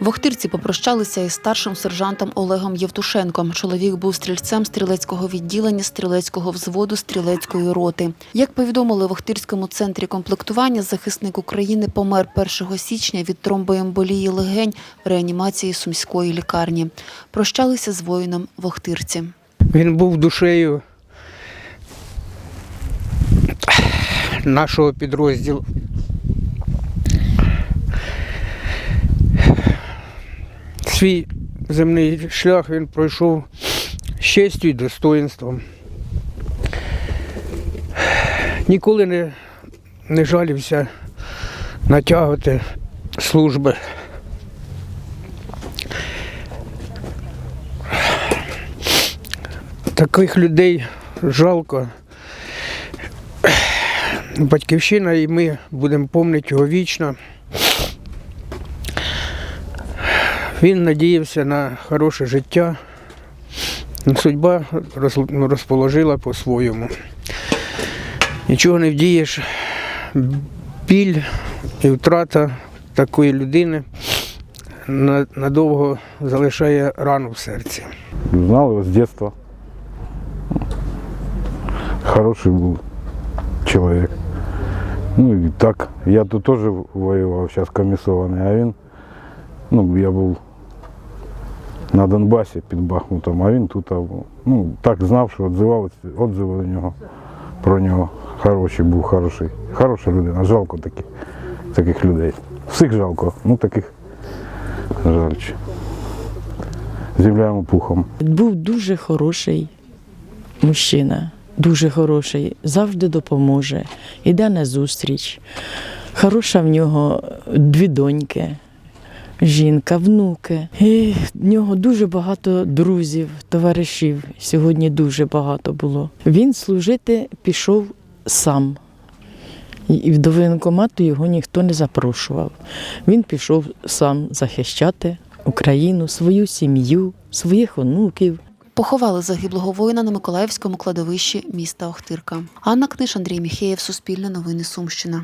В попрощалися із старшим сержантом Олегом Євтушенком. Чоловік був стрільцем стрілецького відділення, стрілецького взводу, стрілецької роти. Як повідомили в Охтирському центрі комплектування, захисник України помер 1 січня від тромбоемболії легень в реанімації сумської лікарні. Прощалися з воїном в Охтирці. Він був душею нашого підрозділу. Свій земний шлях він пройшов з честю і достоїнством. Ніколи не, не жалівся натягувати служби. Таких людей жалко. Батьківщина і ми будемо пам'ятати його вічно. Він надіявся на хороше життя. Судьба розположила по-своєму. Нічого не вдієш. Біль і втрата такої людини надовго залишає рану в серці. Знал его с детства. Хороший был человек. Ну и так, я тут тоже воевал, сейчас комиссованный, а він, ну, я був на Донбасі під Бахмутом, а він тут, ну, так знав, що відзивалися, відзиви у нього про нього. Хороший був, хороший. Хороша людина, жалко таких, таких людей. Всіх жалко, ну таких жаль. Земля йому пухом. Був дуже хороший мужчина, дуже хороший, завжди допоможе, йде на зустріч. Хороша в нього дві доньки, жінка, внуки. І в нього дуже багато друзів, товаришів. Сьогодні дуже багато було. Він служити пішов сам. І- до воєнкомату його ніхто не запрошував. Він пішов сам захищати Україну, свою сім'ю, своїх онуків. Поховали загиблого воїна на Миколаївському кладовищі міста Охтирка. Анна Книж, Андрій Міхеєв, Суспільне новини Сумщина.